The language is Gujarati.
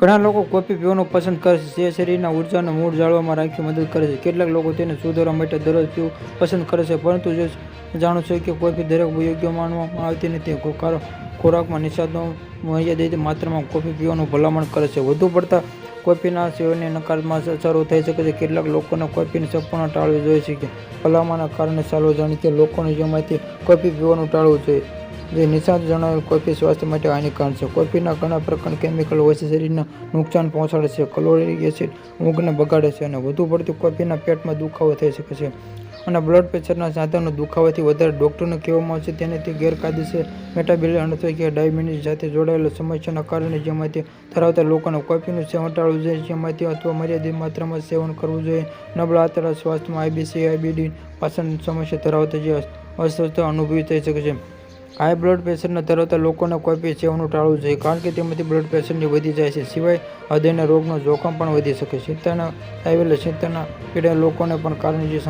ઘણા લોકો કોફી પીવાનું પસંદ કરે છે. જે શરીરના ઉર્જાને મૂળ જાળવવામાં રાખી મદદ કરે છે. કેટલાક લોકો તેને સુધારવા માટે દરરોજ પીવું પસંદ કરે છે, પરંતુ જો જાણો છું કે કોફી દરેક યોગ્ય માનવામાં આવતી નથી ખોરાકમાં નિષાદનો મર્યાદિત માત્રામાં કોફી પીવાનું ભલામણ કરે છે. વધુ પડતા કોફીના સેવનની નકારાત્મક અસરો થઈ શકે છે. કેટલાક લોકોને કોફીને સંપૂર્ણ ટાળવી જોઈએ છે ભલામણના કારણે ચાલો જાણીએ કે લોકોને જેમાંથી કોફી પીવાનું ટાળવું જોઈએ. જે નિષ્ણાત જણાવેલ કોફી સ્વાસ્થ્ય માટે હાનિકારક છે. કોફીના ઘણા પ્રકાર કેમિકલ હોય છે. શરીરને નુકસાન પહોંચાડે છે. કલોરિક એસિડ ઊંઘને બગાડે છે અને વધુ પડતી કોફીના પેટમાં દુખાવો થઈ શકે છે. અને બ્લડ પ્રેશરના સાધનો દુખાવાથી વધારે ડૉક્ટરને કહેવામાં આવે છે. તેનાથી ગેરકાયદેસર મેટાબોલિક અથવા કે ડાયાબિટીસ સાથે જોડાયેલા સમસ્યાના કારણે જેમાંથી ધરાવતા લોકોને કોફીનું સેવન ટાળવું જોઈએ. જેમાંથી અથવા મર્યાદિત માત્રામાં સેવન કરવું જોઈએ. નબળા આંતરડા સ્વાસ્થ્યમાં આઈબીસી આઈબીડી પાચન સમસ્યા ધરાવતા જે અસ્વસ્થતા અનુભવી થઈ શકે છે. હાઈ બ્લડ પ્રેશરના ધરાવતા લોકોને કોફી સેવનું ટાળવું જોઈએ, કારણ કે તેમાંથી બ્લડ પ્રેશરની વધી જાય છે, સિવાય હૃદયના રોગનું જોખમ પણ વધી શકે છે. ચિંતાના આવેલા ચિંતાના પીડા લોકોને પણ કારણે જે